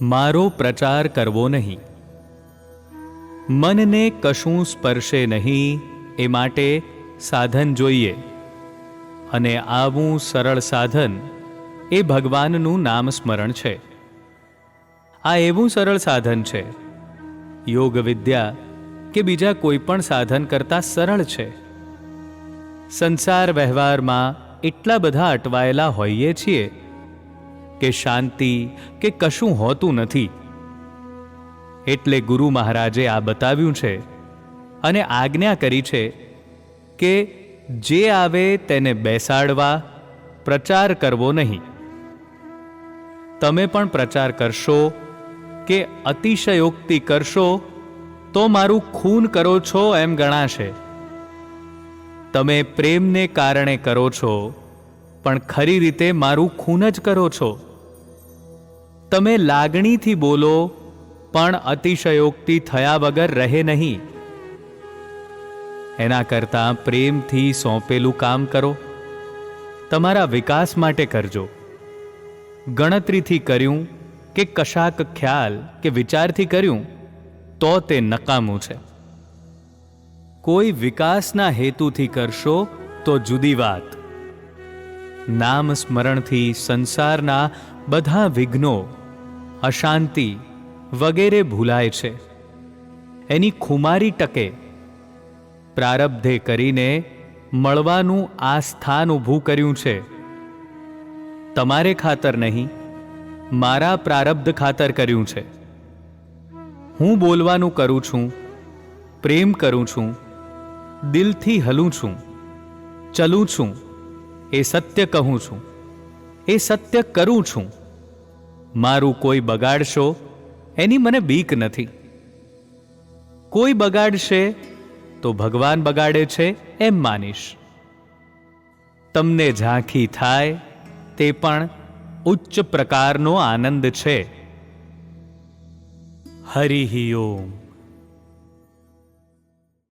મારો પ્રચાર કરવો નહીં. મનને કશું સ્પર્શે નહીં, એ માટે સાધન જોઈએ અને આવું સરળ સાધન એ ભગવાનનું નામ સ્મરણ છે. આ એવું સરળ સાધન છે. યોગ વિદ્યા કે બીજા કોઈ પણ સાધન કરતાં સરળ છે. સંસાર વ્યવહારમાં એટલા બધા અટવાયેલા હોઈએ છીએ કે શાંતિ કે કશું હોતું નથી. એટલે ગુરુ મહારાજે આ બતાવ્યું છે અને આજ્ઞા કરી છે કે જે આવે તેને બેસાડવા પ્રચાર કરવો નહીં. તમે પણ પ્રચાર કરશો કે અતિશયોક્તિ કરશો તો મારું ખૂન કરો છો એમ ગણાશે. તમે પ્રેમને કારણે કરો છો, પણ ખરી રીતે મારું ખૂન જ કરો છો. તમે લાગણીથી બોલો, પણ અતિશયોક્તિ થયા વગર રહે નહીં. એના કરતાં પ્રેમથી સોંપેલું કામ કરો. તમારા વિકાસ માટે કરજો. ગણતરીથી કર્યું કે કશાક ખ્યાલ કે વિચારથી કર્યું, તો તે નકામું છે. કોઈ વિકાસના હેતુથી કરશો, તો જુદી વાત. નામ સ્મરણથી સંસારના બધા વિઘ્નો અશાંતિ વગેરે ભૂલાય છે. એની ખુમારી ટકે. પ્રારબ્ધે કરીને મળવાનું આ સ્થાન ઊભું કર્યું છે. તમારે ખાતર નહીં, મારા પ્રારબ્ધ ખાતર કર્યું છે. હું બોલવાનું કરું છું, પ્રેમ કરું છું, દિલથી હલું છું, ચલું છું, એ સત્ય કહું છું, એ સત્ય કરું છું. મારું કોઈ બગાડશો? એની મને બીક નથી. કોઈ બગાડશે તો ભગવાન બગાડે છે એમ માનીશ. તમને ઝાંખી થાય તે પણ ઉચ્ચ પ્રકારનો આનંદ છે. હરિ ઓમ.